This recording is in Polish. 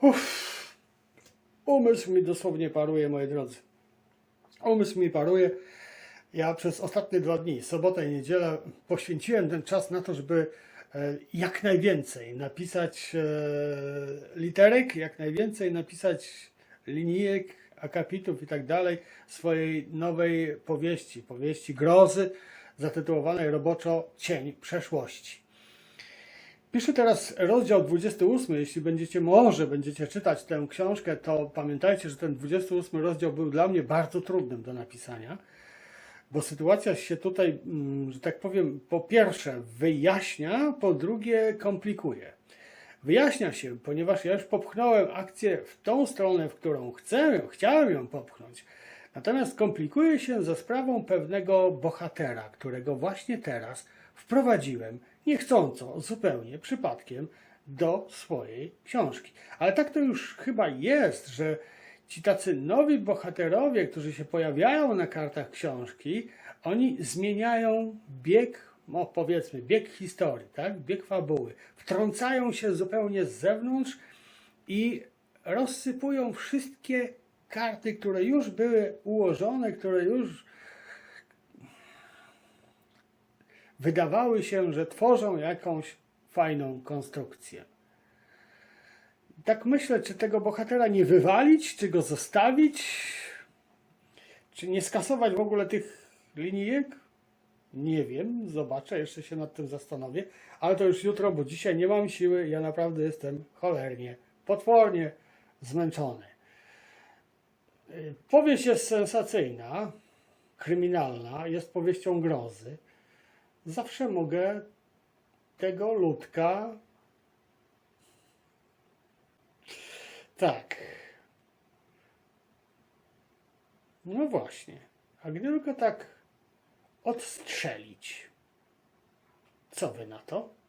Uff. Umysł mi dosłownie paruje, moi drodzy. Umysł mi paruje. Ja przez ostatnie dwa dni, sobotę i niedzielę, poświęciłem ten czas na to, żeby e, jak najwięcej napisać e, literek, jak najwięcej napisać linijek, akapitów i tak dalej swojej nowej powieści, powieści grozy, zatytułowanej roboczo Cień przeszłości. Piszę teraz rozdział 28. Jeśli będziecie, może będziecie czytać tę książkę, to pamiętajcie, że ten 28 rozdział był dla mnie bardzo trudnym do napisania, bo sytuacja się tutaj, mm, że tak powiem, po pierwsze wyjaśnia, po drugie komplikuje. Wyjaśnia się, ponieważ ja już popchnąłem akcję w tą stronę, w którą chcę, chciałem ją popchnąć. Natomiast komplikuje się za sprawą pewnego bohatera, którego właśnie teraz wprowadziłem niechcąco, zupełnie przypadkiem do swojej książki. Ale tak to już chyba jest, że ci tacy nowi bohaterowie, którzy się pojawiają na kartach książki, oni zmieniają bieg, no powiedzmy, bieg historii, tak? bieg fabuły. Wtrącają się zupełnie z zewnątrz i rozsypują wszystkie karty, które już były ułożone, które już wydawały się, że tworzą jakąś fajną konstrukcję. Tak myślę, czy tego bohatera nie wywalić, czy go zostawić, czy nie skasować w ogóle tych linijek? Nie wiem, zobaczę, jeszcze się nad tym zastanowię, ale to już jutro, bo dzisiaj nie mam siły, ja naprawdę jestem cholernie, potwornie zmęczony. Powieść jest sensacyjna, kryminalna, jest powieścią grozy. Zawsze mogę tego ludka. Tak. No właśnie. A gdyby go tak odstrzelić, co wy na to?